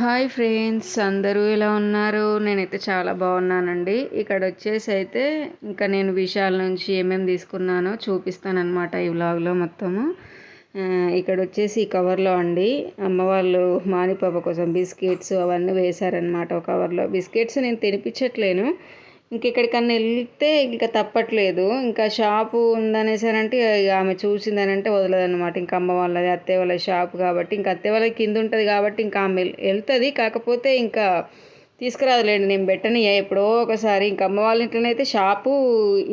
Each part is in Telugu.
హాయ్ ఫ్రెండ్స్ అందరూ ఎలా ఉన్నారు? నేనైతే చాలా బాగున్నానండి. ఇక్కడ వచ్చేసి అయితే ఇంకా నేను విశాల్ నుంచి ఏమేమి తీసుకున్నానో చూపిస్తానమాట ఈ వ్లాగ్లో మొత్తము. ఇక్కడ వచ్చేసి ఈ కవర్లో అండి అమ్మ వాళ్ళు మానిపాప కోసం బిస్కెట్స్ అవన్నీ వేశారనమాట ఒక కవర్లో. బిస్కెట్స్ నేను తినిపించట్లేను. ఇంకెక్కడికన్నా వెళ్తే ఇంకా తప్పట్లేదు. ఇంకా షాపు ఉందనేసానంటే ఇక ఆమె చూసిందనంటే వదలదనమాట ఇంకా అమ్మ వాళ్ళది అత్తయ్య వాళ్ళ షాప్ కాబట్టి ఇంకా అత్తయ్య వాళ్ళకి కింద ఉంటుంది కాబట్టి ఇంకా ఆమె వెళ్తుంది. కాకపోతే ఇంకా తీసుకురాదులేండి నేను పెట్టని ఎప్పుడో ఒకసారి ఇంకా అమ్మ వాళ్ళ ఇంట్లోనైతే షాపు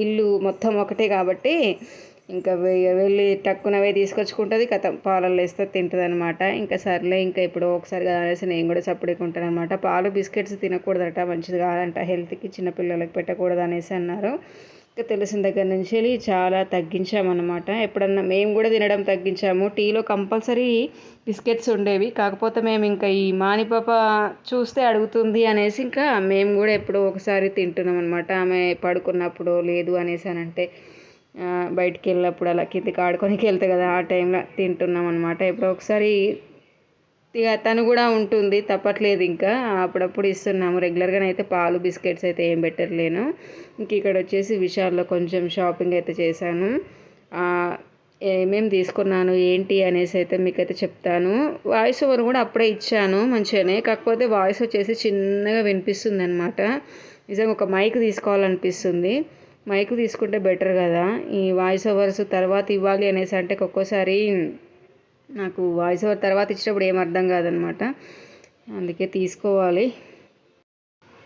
ఇల్లు మొత్తం ఒకటే కాబట్టి ఇంకా వెళ్ళి టక్కునవే తీసుకొచ్చుకుంటుంది కథ పాలల్లో వేస్తే తింటుంది అనమాట ఇంకా సర్లే ఇంకా ఇప్పుడు ఒకసారి కదా అనేసి నేను కూడా సపరేట్గా ఉంటాను అనమాట పాలు బిస్కెట్స్ తినకూడదట మంచిది కాదంట హెల్త్కి చిన్నపిల్లలకి పెట్టకూడదు అనేసి అన్నారు. ఇంకా తెలిసిన దగ్గర నుంచి వెళ్ళి చాలా తగ్గించామన్నమాట ఎప్పుడన్నా మేము కూడా తినడం తగ్గించాము. టీలో కంపల్సరీ బిస్కెట్స్ ఉండేవి. కాకపోతే మేము ఇంకా ఈ మానిపాప చూస్తే అడుగుతుంది అనేసి ఇంకా మేము కూడా ఎప్పుడో ఒకసారి తింటున్నాం అనమాట ఆమె పడుకున్నప్పుడు లేదు అనేసి అని అంటే బయటికి వెళ్ళినప్పుడు అలా కిందికి ఆడుకోనికి వెళ్తే కదా ఆ టైంలో తింటున్నాం అనమాట ఎప్పుడో ఒకసారి ఇక తను కూడా ఉంటుంది తప్పట్లేదు ఇంకా. అప్పుడప్పుడు ఇస్తున్నాము. రెగ్యులర్గా అయితే పాలు బిస్కెట్స్ అయితే ఏం పెట్టట్లేను. ఇంక ఇక్కడ వచ్చేసి విశాల్లో కొంచెం షాపింగ్ అయితే చేశాను. ఏమేమి తీసుకున్నాను ఏంటి అనేసి అయితే మీకైతే చెప్తాను. వాయిస్ ఓవర్ కూడా అప్పుడే ఇచ్చాను మంచిగానే. కాకపోతే వాయిస్ వచ్చేసి చిన్నగా వినిపిస్తుంది అనమాట నిజంగా ఒక మైక్ తీసుకోవాలనిపిస్తుంది. మైక్ తీసుకుంటే బెటర్ కదా? ఈ వాయిస్ ఓవర్స్ తర్వాత ఇవ్వాలి అనేసి అంటే ఒక్కోసారి నాకు వాయిస్ ఓవర్ తర్వాత ఇచ్చినప్పుడు ఏం అర్థం కాదనమాట. అందుకే తీసుకోవాలి.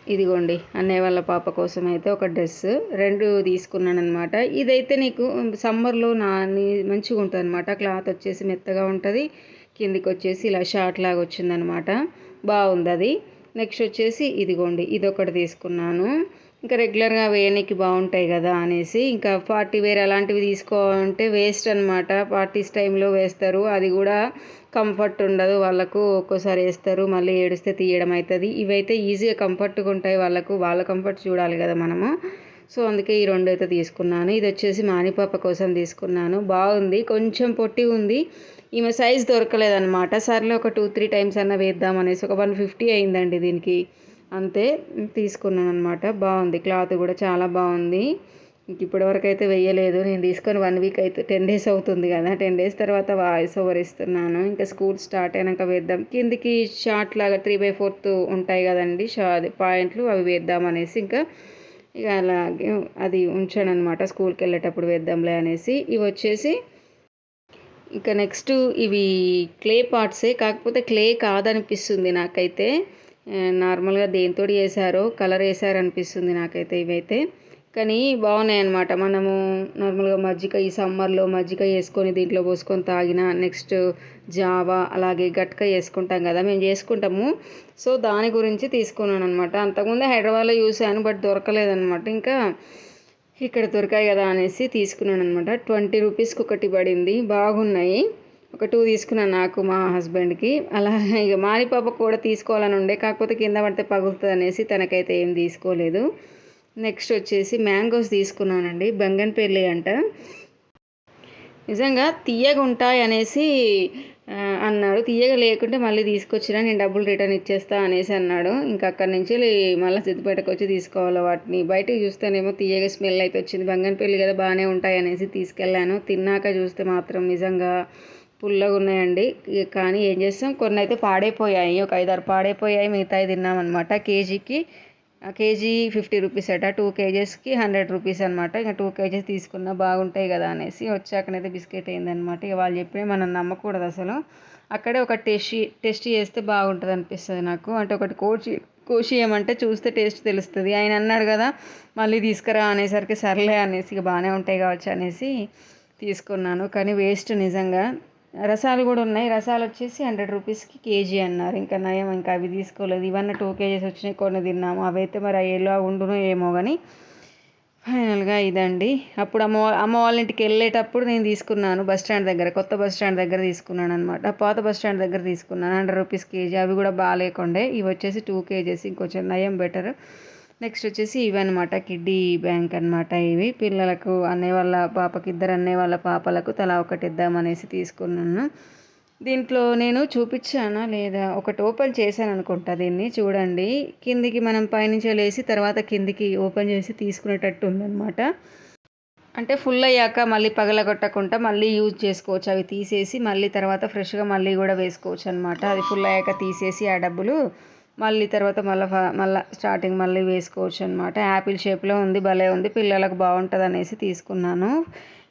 ఇదిగోండి అన్నయ్య వాళ్ళ పాప కోసం అయితే ఒక డ్రెస్ రెండు తీసుకున్నాను అనమాట ఇదైతే నీకు సమ్మర్లో నా మంచిగా ఉంటుంది అనమాట క్లాత్ వచ్చేసి మెత్తగా ఉంటుంది కిందికి వచ్చేసి ఇలా షార్ట్ లాగా వచ్చిందనమాట. బాగుంది అది. నెక్స్ట్ వచ్చేసి ఇదిగోండి ఇదొకటి తీసుకున్నాను. ఇంకా రెగ్యులర్గా వేయడానికి బాగుంటాయి కదా అనేసి ఇంకా పార్టీ వేర్ అలాంటివి తీసుకోవాలంటే వేస్ట్ అనమాట పార్టీస్ టైంలో వేస్తారు. అది కూడా కంఫర్ట్ ఉండదు. వాళ్ళకు ఒక్కోసారి వేస్తారు. మళ్ళీ ఏడిస్తే తీయడం అవుతుంది ఇవైతే ఈజీగా కంఫర్ట్గా ఉంటాయి వాళ్ళకు. వాళ్ళ కంఫర్ట్ చూడాలి కదా మనము. సో అందుకే ఈ రెండు అయితే తీసుకున్నాను. ఇది వచ్చేసి మానిపాప కోసం తీసుకున్నాను. బాగుంది. కొంచెం పొట్టి ఉంది. ఈమె సైజ్ దొరకలేదనమాట సర్లే ఒక టూ త్రీ టైమ్స్ అన్న వేద్దాం అనేసి ఒక వన్ ఫిఫ్టీ అయిందండి దీనికి. అంతే తీసుకున్నాను అనమాట బాగుంది. క్లాత్ కూడా చాలా బాగుంది. ఇంక ఇప్పటివరకు అయితే వేయలేదు. నేను తీసుకొని వన్ వీక్ అయితే టెన్ డేస్ అవుతుంది కదా. టెన్ డేస్ తర్వాత వాయిస్ ఓవర్ ఇస్తున్నాను. ఇంకా స్కూల్ స్టార్ట్ అయినాక వేద్దాం. కిందికి షార్ట్ లాగా త్రీ బై ఫోర్త్ ఉంటాయి కదండి. షా అది పాయింట్లు అవి వేద్దాం అనేసి ఇంకా ఇక అలాగే అది ఉంచాను అనమాట స్కూల్కి వెళ్ళేటప్పుడు వేద్దాంలే అనేసి. ఇవి వచ్చేసి ఇంకా నెక్స్ట్ ఇవి క్లే పార్ట్సే. కాకపోతే క్లే కాదనిపిస్తుంది నాకైతే. నార్మల్గా దేంతో చేశారో కలర్ వేసారు అనిపిస్తుంది నాకైతే ఇవైతే. కానీ బాగున్నాయి అనమాట మనము నార్మల్గా మజ్జిగ ఈ సమ్మర్లో మజ్జిగ వేసుకొని దీంట్లో పోసుకొని తాగిన నెక్స్ట్ జావా అలాగే గట్క వేసుకుంటాం కదా మేము చేసుకుంటాము. సో దాని గురించి తీసుకున్నాను అనమాట అంతకుముందే హైదరాబాద్లో చూశాను బట్ దొరకలేదనమాట ఇంకా ఇక్కడ దొరికాయి కదా అనేసి తీసుకున్నాను అనమాట ట్వంటీ రూపీస్కి ఒకటి పడింది. బాగున్నాయి. ఒక టూ తీసుకున్నాను నాకు మా హస్బెండ్కి అలా ఇక మానిపాప కూడా తీసుకోవాలని ఉండే. కాకపోతే కింద పడితే పగులుతుంది అనేసి తనకైతే ఏం తీసుకోలేదు. నెక్స్ట్ వచ్చేసి మ్యాంగోస్ తీసుకున్నానండి. బంగన్పల్లి అంట. నిజంగా తీయగా ఉంటాయి అనేసి అన్నాడు. తీయగా లేకుంటే మళ్ళీ తీసుకొచ్చినా నేను డబ్బులు రిటర్న్ ఇచ్చేస్తా అనేసి అన్నాడు. ఇంకా అక్కడి నుంచి మళ్ళీ సిద్దిపేటకు వచ్చి తీసుకోవాలి వాటిని. బయటకు చూస్తేనేమో తీయగా స్మెల్ అయితే వచ్చింది. బంగన్పల్లి కదా బాగానే ఉంటాయి అనేసి తీసుకెళ్ళాను. తిన్నాక చూస్తే మాత్రం నిజంగా పుల్లగా ఉన్నాయండి. కానీ ఏం చేస్తాం? కొన్ని అయితే పాడైపోయాయి. ఒక ఐదారు పాడైపోయాయి. మిగతాయి తిన్నామన్నమాట. కేజీకి ఆ కేజీ ఫిఫ్టీ రూపీస్ అట. టూ కేజెస్కి హండ్రెడ్ రూపీస్ అనమాట ఇంకా టూ కేజెస్ తీసుకున్నా బాగుంటాయి కదా అనేసి వచ్చాకనైతే బిస్కెట్ అయిందనమాట ఇక వాళ్ళు చెప్పిన మనం నమ్మకూడదు అసలు. అక్కడే ఒక టెస్ట్ టెస్ట్ చేస్తే బాగుంటుంది అనిపిస్తుంది నాకు. అంటే ఒకటి కోచి కోసి ఏమంటే చూస్తే టేస్ట్ తెలుస్తుంది. ఆయన అన్నాడు కదా మళ్ళీ తీసుకురా అనేసరికి సర్లే అనేసి ఇక బాగానే ఉంటాయి కావచ్చు అనేసి తీసుకున్నాను. కానీ వేస్ట్ నిజంగా. రసాలు కూడా ఉన్నాయి. రసాలు వచ్చేసి హండ్రెడ్ రూపీస్కి కేజీ అన్నారు. ఇంకా నయం ఇంకా అవి తీసుకోలేదు. ఇవన్నీ టూ కేజీస్ వచ్చినాయి. కొన్ని తిన్నాము. అవి అయితే మరి ఎలా ఉండునో ఏమో కానీ ఫైనల్గా ఇదండి. అప్పుడు అమ్మ అమ్మ వాళ్ళ ఇంటికి వెళ్ళేటప్పుడు నేను తీసుకున్నాను. బస్ స్టాండ్ దగ్గర కొత్త బస్ స్టాండ్ దగ్గర తీసుకున్నాను అనమాట పాత బస్ స్టాండ్ దగ్గర తీసుకున్నాను. Hundred rupees kg. అవి కూడా బాగాలేకుండే. ఇవి వచ్చేసి టూ కేజీస్. ఇంకొంచెం నయం బెటర్. నెక్స్ట్ వచ్చేసి ఇవి అనమాట కిడ్డీ బ్యాంక్ అనమాట ఇవి. పిల్లలకు అన్నయ్య వాళ్ళ పాపకి ఇద్దరు అన్నయ్య వాళ్ళ పాపలకు తలా ఒకటి ఇద్దామనేసి తీసుకున్నాను. దీంట్లో నేను చూపించానా లేదా? ఒకటి ఓపెన్ చేశాను అనుకుంటా దీన్ని చూడండి. కిందికి మనం పైనుంచి లేసి తర్వాత కిందికి ఓపెన్ చేసి తీసుకునేటట్టు ఉందన్నమాట. అంటే ఫుల్ అయ్యాక మళ్ళీ పగలగొట్టకుండా మళ్ళీ యూజ్ చేసుకోవచ్చు. అవి తీసేసి మళ్ళీ తర్వాత ఫ్రెష్గా మళ్ళీ కూడా వేసుకోవచ్చు అనమాట అది ఫుల్ అయ్యాక తీసేసి ఆ డబ్బులు మళ్ళీ తర్వాత మళ్ళీ మళ్ళీ స్టార్టింగ్ మళ్ళీ వేసుకోవచ్చు అనమాట యాపిల్ షేప్లో ఉంది భలే ఉంది పిల్లలకు బాగుంటుంది అనేసి తీసుకున్నాను.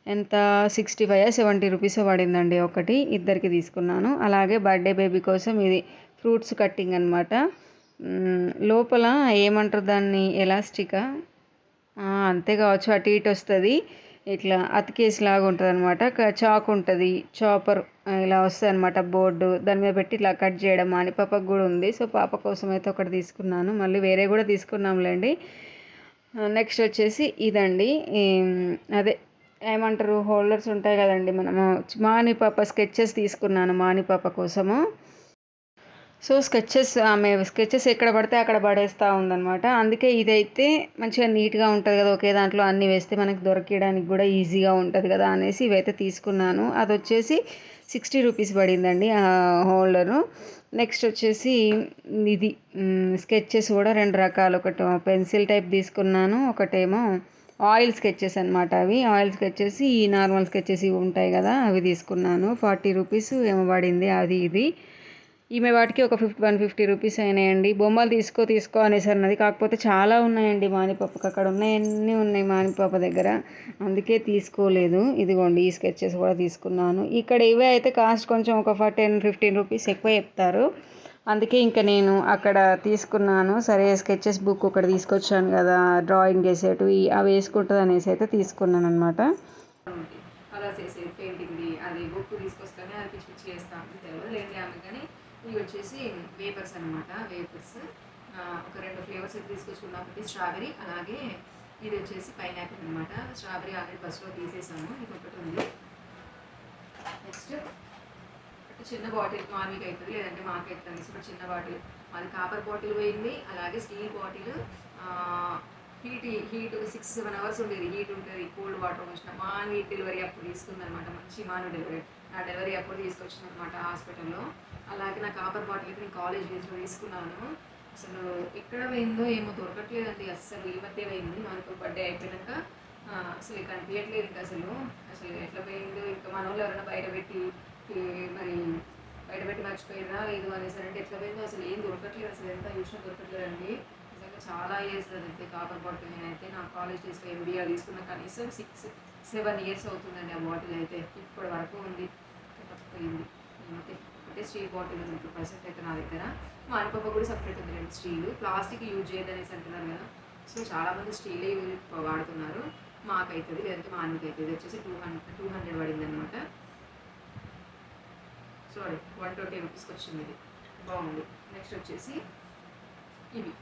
ఎంత? సిక్స్టీ ఫైవ్ సెవెంటీ రూపీస్ పడిందండి ఒకటి ఇద్దరికి తీసుకున్నాను. అలాగే బర్త్డే బేబీ కోసం ఇది ఫ్రూట్స్ కట్టింగ్ అనమాట లోపల ఏమంటారు దాన్ని? ఎలాస్టికా అంతే కావచ్చు అటు ఇటు వస్తుంది. ఇట్లా అతికేసి లాగా ఉంటుంది అనమాట చాక్ ఉంటుంది చాపర్ ఇలా వస్తుంది అనమాట బోర్డు. దాని మీద పెట్టి ఇట్లా కట్ చేయడం మాని పాపకు కూడా ఉంది. సో పాప కోసం అయితే ఒకటి తీసుకున్నాను. మళ్ళీ వేరే కూడా తీసుకున్నాంలేండి. నెక్స్ట్ వచ్చేసి ఇదండి. అదే ఏమంటారు హోల్డర్స్ ఉంటాయి కదండి మనము. మాని పాప స్కెచెస్ తీసుకున్నాను మాని పాప కోసము. సో స్కెచెస్ ఆమె స్కెచెస్ ఎక్కడ పడితే అక్కడ పడేస్తూ ఉందన్నమాట. అందుకే ఇదైతే మంచిగా నీట్గా ఉంటుంది కదా ఒకే దాంట్లో అన్నీ వేస్తే మనకి దొరికేయడానికి కూడా ఈజీగా ఉంటుంది కదా అనేసి ఇవైతే తీసుకున్నాను. అది వచ్చేసి సిక్స్టీ రూపీస్ పడిందండి ఆ హోల్డరు. నెక్స్ట్ వచ్చేసి ఇది స్కెచెస్ కూడా రెండు రకాలు. ఒకటి పెన్సిల్ టైప్ తీసుకున్నాను ఒకటేమో ఆయిల్ స్కెచెస్ అనమాట అవి. ఆయిల్ స్కెచెస్ ఈ నార్మల్ స్కెచెస్ ఇవి ఉంటాయి కదా అవి తీసుకున్నాను. ఫార్టీ రూపీస్ ఏమో పడింది అది ఇది. ఈమె వాటికి ఒక ఫిఫ్టీ వన్ ఫిఫ్టీ రూపీస్ అయినాయండి. బొమ్మలు తీసుకో తీసుకో అనేసి అన్నది. కాకపోతే చాలా ఉన్నాయండి మానిపాపకి అక్కడ ఉన్నాయన్నీ ఉన్నాయి మానిపాప దగ్గర? అందుకే తీసుకోలేదు. ఇదిగోండి ఈ స్కెచెస్ కూడా తీసుకున్నాను. ఇక్కడ ఇవే అయితే కాస్ట్ కొంచెం ఒక టెన్ ఫిఫ్టీన్ రూపీస్ ఎక్కువ చెప్తారు. అందుకే ఇంకా నేను అక్కడ తీసుకున్నాను. సరే స్కెచెస్ బుక్ ఒకటి తీసుకొచ్చాను కదా డ్రాయింగ్ చేసేటు అవి వేసుకుంటుంది అనేసి అయితే తీసుకున్నాను అనమాట కలర్స్ పెయింటింగ్ది అది బుక్ తీసుకొస్తానే అది పిచ్చి పిచ్చి చేస్తాను తెలియదు లేదు కానీ ఇవి వచ్చేసి వేపర్స్ అనమాట వేపర్స్. ఒక రెండు ఫ్లేవర్స్ అయితే తీసుకొచ్చుకున్నాం ఒకటి స్ట్రాబెరీ అలాగే ఇది వచ్చేసి పైనాపిల్ అనమాట స్ట్రాబెరీ ఆల్రెడీ ఫస్ట్లో తీసేసాము ఇది ఒకటి ఉంది. నెక్స్ట్ చిన్న బాటిల్ మార్మిక్ అవుతుంది. లేదంటే మాకు అవుతుంది ఒక చిన్న బాటిల్. అది కాపర్ బాటిల్ పోయింది. అలాగే steel bottle heat heat six seven hours ఉండేది. హీట్ ఉంటుంది కోల్డ్ వాటర్ వచ్చిన మాన్వి డెలివరీ అప్పుడు తీసుకుంది అనమాట మంచి మాను డెలివరీ. నా డెలివరీ అప్పుడు తీసుకొచ్చింది అనమాట హాస్పిటల్లో. అలాగే నా కాపర్ బాటిల్ అయితే నేను కాలేజ్ డేస్లో తీసుకున్నాను. అసలు ఎక్కడ పోయిందో ఏమో దొరకట్లేదండి. అస్సలు ఈ మధ్య పోయింది. మనకు బర్త్డే అయిపోయాక అసలు కనిపించట్లేదు ఇంకా అసలు. అసలు ఎట్లా పోయిందో ఇంకా మన వాళ్ళు ఎవరైనా బయట పెట్టి మరి బయట పెట్టి మర్చిపోయినా లేదు అనేసారంటే అంటే ఎట్లా పోయిందో అసలు ఏం దొరకట్లేదు. అసలు ఎంత చూసినా దొరకట్లేదండి. చాలా ఇయర్స్ అయితే కాపర్ బాటిల్ నేనైతే నా కాలేజ్ డేస్లో ఎంబీఆర్ తీసుకున్న. కనీసం సిక్స్ సెవెన్ ఇయర్స్ అవుతుందండి ఆ బాటిల్ అయితే. ఇప్పటి వరకు ఉంది. పోయింది నేనైతే అంటే స్టీల్ బాటిల్ ఉంది. ఇప్పుడు ప్రజెంట్ అయితే నా దగ్గర. మా అనుపప్ప కూడా సపరేట్ ఉంది. రెండు స్టీల్. ప్లాస్టిక్ యూజ్ చేయదు అనేసి అంటున్నారు కదా. సో చాలామంది స్టీలే వాడుతున్నారు. మాకైతుంది లేదంటే మా అన్నకి అవుతుంది వచ్చేసి టూ హండ్రెడ్ టూ హండ్రెడ్ పడింది అనమాట సారీ వన్ ట్వంటీ రూపీస్కి వచ్చింది ఇది. బాగుంది. నెక్స్ట్ వచ్చేసి ఇవి.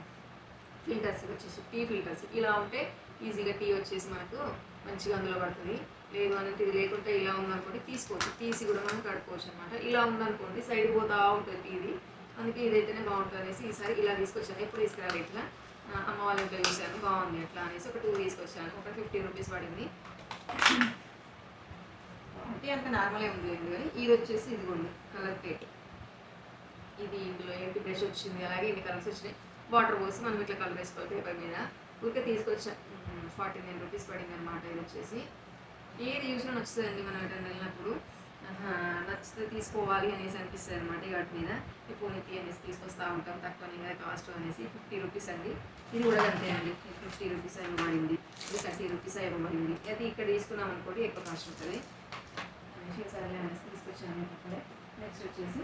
ఫిల్టర్స్ వచ్చేసి టీ ఫిల్టర్స్ ఇలా ఉంటే ఈజీగా టీ వచ్చేసి మనకు మంచిగా అందులో పడుతుంది. లేదు అనేది ఇది లేకుంటే ఇలా ఉందనుకోండి తీసుకోవచ్చు. తీసి కూడా మనం కడుకోవచ్చు అనమాట ఇలా ఉందనుకోండి సైడ్ పోతా ఉంటుంది టీది అందుకే ఇదైతేనే బాగుంటుంది అనేసి ఈసారి ఇలా తీసుకొచ్చాను. ఎప్పుడు తీసుకురాలి ఇట్లా. అమ్మ వాళ్ళ ఇంట్లో చూశాను బాగుంది అట్లా అనేసి ఒక టూ తీసుకొచ్చాను. ఒక ఫిఫ్టీ రూపీస్ పడింది. టీ అంత నార్మలే ఉంది కానీ ఇది వచ్చేసి ఇదిగోండి కలర్ ప్లేట్ ఇది ఇందులో ఏంటి బ్రష్ వచ్చింది అలాగే ఇన్ని కలర్స్ వచ్చినాయి? వాటర్ పోసి మనం ఇట్లా కలిపేసుకోవాలి పేపర్ మీద. ఊరికే తీసుకొచ్చాం ఫార్టీ నైన్ రూపీస్ పడింది అనమాట ఇది వచ్చేసి. ఏది చూసినా నచ్చుతుందండి మనం ఎటన్నా వెళ్ళినప్పుడు? నచ్చితే తీసుకోవాలి అనేసి అనిపిస్తుంది అనమాట వాటి మీద. ఇప్పుడు నీతి అనేసి తీసుకొస్తూ ఉంటాం తక్కువనే కదా కాస్ట్ అనేసి ఫిఫ్టీ రూపీస్ అండి. ఇది కూడా అంతే అండి ఫిఫ్టీ రూపీస్ ఇవ్వబడింది ఇది థర్టీ రూపీస్ ఇవ్వబడింది అది ఇక్కడ తీసుకున్నాం అనుకోండి ఎక్కువ కాస్ట్ ఉంటుంది. సరే అనేసి తీసుకొచ్చాను ఇప్పుడే నెక్స్ట్ వచ్చేసి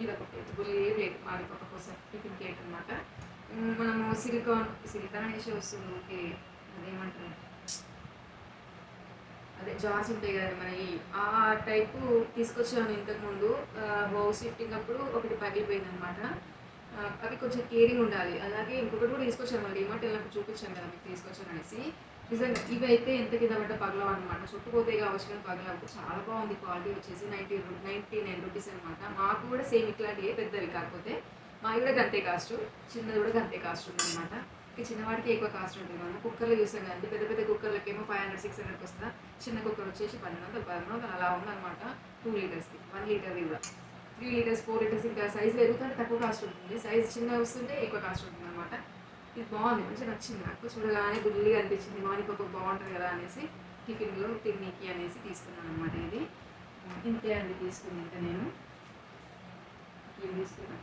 ఇది ఒక ప్లేట్ బుల్లి లేదు. మాది కోసం టిఫిన్ ప్లేట్ అనమాట మనము సిలికాన్ సిలికాన్ అనేసి వస్తుంది ఓకే అదేమంటారు? అదే జార్స్ ఉంటాయి కదా మనకి ఆ టైపు తీసుకొచ్చాను ఇంతకుముందు హౌస్ షిఫ్టింగ్ అప్పుడు ఒకటి పగిలిపోయింది అనమాట అవి కొంచెం కేరింగ్ ఉండాలి. అలాగే ఇంకొకటి కూడా తీసుకొచ్చాను. మళ్ళీ ఏమంటే నాకు చూపించాను కదా మీకు తీసుకొచ్చాను అనేసి. నిజంగా ఇవి అయితే ఎంత కింద పడ్డ పగలవు అనమాట చుట్టుపోతే కావచ్చు కానీ పగలవు చాలా బాగుంది క్వాలిటీ వచ్చేసి నైంటీ నైంటీ నైన్ రూపీస్ అనమాట మాకు కూడా సేమ్ ఇట్లాంటివి పెద్దవి కాకపోతే మావి కూడా గంతే కాస్ట్ చిన్నది కూడా గంతే కాస్ట్ ఉందన్నమాట. ఇక చిన్నవాడికి ఎక్కువ కాస్ట్ ఉంటుంది మనం కుక్కర్లో చూసాం కానీ పెద్ద పెద్ద కుక్కర్లకి ఏమో ఫైవ్ హండ్రెడ్ సిక్స్ హండ్రెడ్కి వస్తుందా? చిన్న కుక్కర్ వచ్చేసి పన్నెండు వందలు పదమూడు వందలు అలా ఉందన్నమాట టూ లీటర్స్కి వన్ లీటర్ది కూడా. త్రీ లీటర్స్ ఫోర్ లీటర్స్ ఇంకా సైజ్ పెరుగుతుంటే తక్కువ కాస్ట్ ఉంటుంది. సైజ్ చిన్నగా వస్తుంటే ఎక్కువ కాస్ట్ ఉంటుంది అనమాట ఇది బాగుంది మంచిగా నచ్చింది నాకు. చూడగానే గుల్లిగా అనిపించింది. మార్నింగ్ ఒక బాగుంటుంది కదా అనేసి టిఫిన్లో తిన్నీకి అనేసి తీసుకున్నాను అనమాట ఇది. ఇంతే అండి తీసుకుంది ఇంకా నేను. ఏం తీసుకున్నాను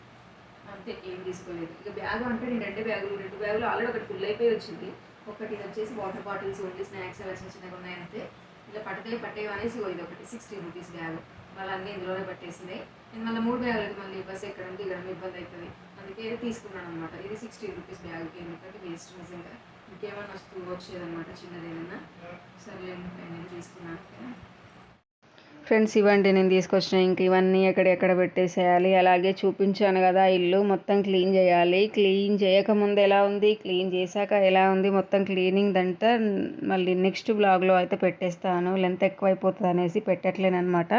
అంతే ఏం తీసుకోలేదు. ఇక బ్యాగ్ అంటే నేను రెండు బ్యాగులు రెండు బ్యాగులు ఆల్రెడీ ఒకటి ఫుల్ అయిపోయి వచ్చింది. ఒకటి వచ్చేసి వాటర్ బాటిల్స్ ఓన్లీ స్నాక్స్ అలా చిన్న చిన్నగా ఉన్నాయంటే ఇలా పట్టతే పట్టేవి అనేసి ఇది ఒకటి సిక్స్టీ రూపీస్ బ్యాగ్. మళ్ళీ అన్నీ ఇందులోనే పట్టేసింది. నేను మళ్ళీ మూడు బ్యాగులకి మళ్ళీ బస్సు ఎక్కడానికి ఇక్కడ ఇబ్బంది అవుతుంది. అందుకే తీసుకున్నాను అనమాట ఇది సిక్స్టీ రూపీస్ బ్యాగ్కి ఎందుకంటే వేస్ట్ నిజంగా ఇంకేమైనా వస్తువు వచ్చేదన్నమాట చిన్నది ఏదైనా సర్లే నేను తీసుకున్నాను ఫ్రెండ్స్ ఇవ్వండి నేను తీసుకొచ్చిన. ఇంక ఇవన్నీ ఎక్కడెక్కడ పెట్టేసేయాలి? అలాగే చూపించాను కదా ఇల్లు మొత్తం క్లీన్ చేయాలి. క్లీన్ చేయకముందు ఎలా ఉంది? క్లీన్ చేశాక ఎలా ఉంది? మొత్తం క్లీనింగ్ దంతా మళ్ళీ నెక్స్ట్ బ్లాగ్లో అయితే పెట్టేస్తాను. లెంత్ ఎక్కువ అయిపోతుంది అనేసి పెట్టట్లేనమాట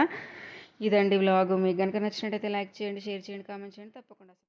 ఇదండి బ్లాగ్ మీకు కనుక నచ్చినట్టయితే లైక్ చేయండి షేర్ చేయండి కామెంట్ చేయండి. తప్పకుండా